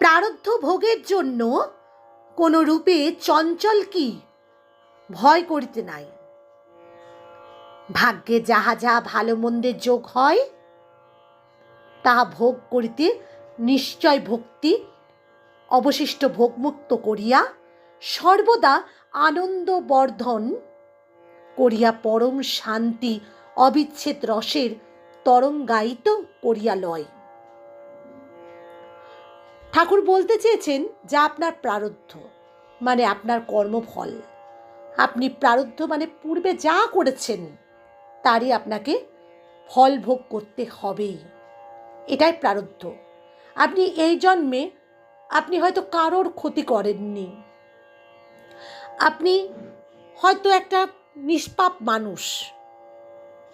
প্রারব্ধ ভোগের জন্য কোনো রূপে চঞ্চল কি? ভয় করিতে নাই। ভাগ্যে যাহা যাহা ভালো মন্দের যোগ হয়, তাহা ভোগ করিতে নিশ্চয় ভক্তি, অবশিষ্ট ভোগমুক্ত করিয়া সর্বদা আনন্দ বর্ধন করিয়া পরম শান্তি, অবিচ্ছেদ রসের তরঙ্গায়িত করিয়া লয়। ঠাকুর বলতে চেয়েছেন যা আপনার প্রারব্ধ মানে আপনার কর্মফল। আপনি প্রারব্ধ মানে পূর্বে যা করেছেন, তারই আপনাকে ফল ভোগ করতে হবেই। এটাই প্রারব্ধ আপনি এই জন্মে আপনি হয়তো কারোর ক্ষতি করেননি। আপনি হয়তো একটা নিষ্পাপ মানুষ,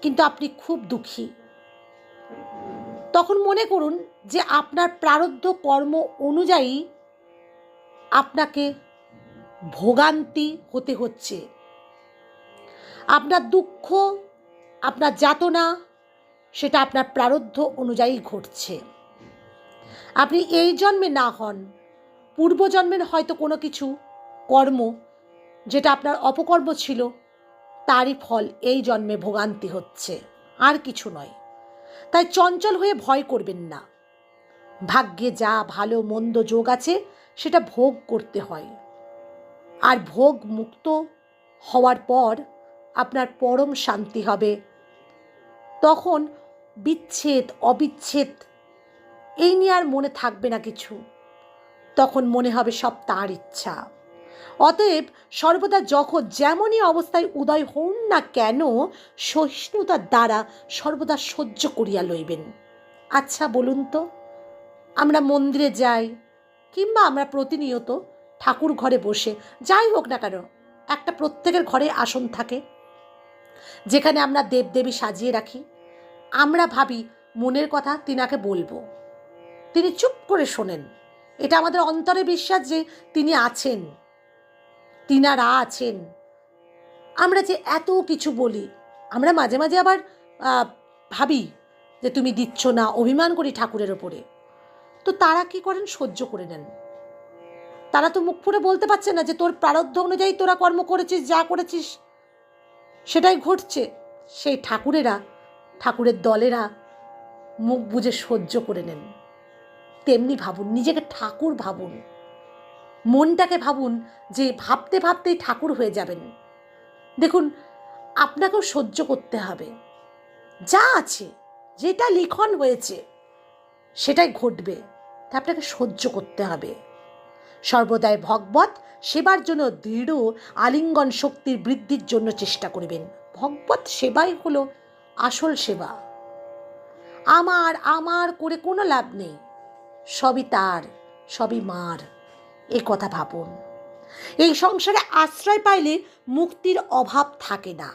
কিন্তু আপনি খুব দুঃখী। তখন মনে করুন যে আপনার প্রারব্ধ কর্ম অনুযায়ী আপনাকে ভোগান্তি হতে হচ্ছে। আপনার দুঃখ, আপনার যাতনা, সেটা আপনার প্রারব্ধ অনুযায়ী ঘটছে। আপনি এই জন্মে না হন পূর্বজন্মের হয়তো কোনো কিছু কর্ম যেটা আপনার অপকর্ম ছিল, তারই ফল এই জন্মে ভোগান্তি হচ্ছে। আর কিছু নয়। তাই চঞ্চল হয়ে ভয় করবেন না। ভাগ্যে যা ভালো মন্দ যোগ আছে, সেটা ভোগ করতে হয়। আর ভোগ মুক্ত হওয়ার পর আপনার পরম শান্তি হবে। তখন বিচ্ছেদ, অবিচ্ছেদ, এই নিয়ে আর মনে থাকবে না কিছু। তখন মনে হবে সব তার ইচ্ছা। অতএব সর্বদা যখন যেমনই অবস্থায় উদয় হন না কেন সহিষ্ণুতার দ্বারা সর্বদা সহ্য করিয়া লইবেন। আচ্ছা বলুন তো, আমরা মন্দিরে যাই কিংবা আমরা প্রতিনিয়ত ঠাকুর ঘরে বসে, যাই হোক না কেন, একটা প্রত্যেকের ঘরে আসন থাকে, যেখানে আমরা দেবদেবী সাজিয়ে রাখি। আমরা ভাবি, মনের কথা তিনাকে বলব। তিনি চুপ করে শোনেন। এটা আমাদের অন্তরে বিশ্বাস যে তিনি আছেন। তিনারা আছেন। আমরা যে এত কিছু বলি, আমরা মাঝে মাঝে আবার ভাবি যে তুমি দিচ্ছ না, অভিমান করি ঠাকুরের ওপরে। তো তারা কি করেন? সহ্য করে নেন। তারা তো মুখ ফুটে বলতে পারছে না যে তোর প্রারব্ধ অনুযায়ী তোরা কর্ম করেছিস, যা করেছিস। সেটাই ঘটছে। সেই ঠাকুরেরা, ঠাকুরের দলেরা মুখ বুঝে সহ্য করে নেন। তেমনি ভাবুন, নিজেকে ঠাকুর ভাবুন। মনটাকে ভাবুন যে ভাবতে ভাবতেই ঠাকুর হয়ে যাবেন। দেখুন, আপনাকেও সহ্য করতে হবে। যা আছে, যেটা লিখন হয়েছে, সেটাই ঘটবে। তা আপনাকে সহ্য করতে হবে। সর্বদাই ভগবত সেবার জন্য দৃঢ়, আলিঙ্গন শক্তির বৃদ্ধির জন্য চেষ্টা করবেন। ভগবত সেবাই হলো আসল সেবা। আমার আমার করে কোনো লাভ নেই। সবই তার, সবই মার। এই কথা ভাবুন। এই সংসারে আশ্রয় পাইলে মুক্তির অভাব থাকে না।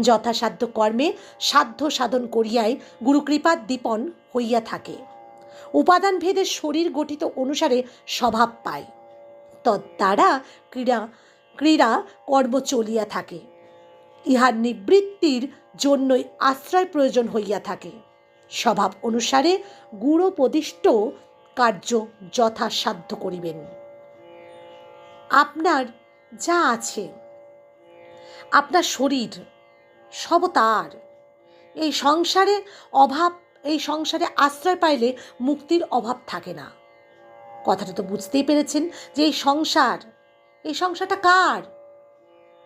যথাসাধ্য কর্মে সাধ্য সাধন করিয়াই গুরুকৃপার দীপন হইয়া থাকে। উপাদান ভেদে শরীর গঠিত অনুসারে স্বভাব পায়। তদ্বারা ক্রীড়া ক্রীড়া কর্ম চলিয়া থাকে। ইহার নিবৃত্তির জন্যই আশ্রয় প্রয়োজন হইয়া থাকে। স্বভাব অনুসারে গুণোপদিষ্ট কার্য যথাসাধ্য করিবেন। আপনার যা আছে, আপনার শরীর, সব তার। এই সংসারে অভাব, এই সংসারে আশ্রয় পাইলে মুক্তির অভাব থাকে না। কথাটা তো বুঝতেই পেরেছেন যে এই সংসার, এই সংসারটা কার?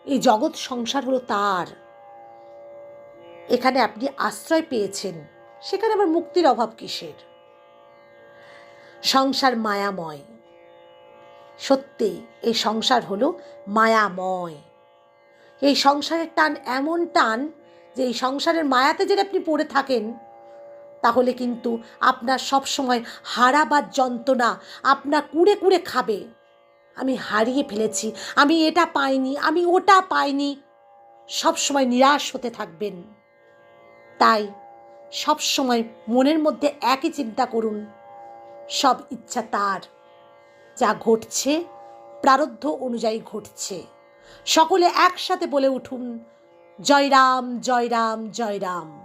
এই জগৎ সংসার হলো তার। এখানে আপনি আশ্রয় পেয়েছেন, সেখানে আবার মুক্তির অভাব কিসের? সংসার মায়াময়। সত্যি, এই সংসার হলো মায়াময়। এই সংসারের টান এমন টান যে এই সংসারের মায়াতে যদি আপনি পড়ে থাকেন, তাহলে কিন্তু আপনার সব সময় হারাবার যন্ত্রণা আপনার কুড়ে কুড়ে খাবে। আমি হারিয়ে ফেলেছি, আমি এটা পাইনি, আমি ওটা পাইনি। সব সময় নিরাশ হতে থাকবেন। তাই সব সময় মনের মধ্যে একই চিন্তা করুন। সব ইচ্ছা তার। যা ঘটছে, প্রারব্ধ অনুযায়ী ঘটছে। সকলে একসাথে বলে উঠুন জয় রাম জয় রাম জয় রাম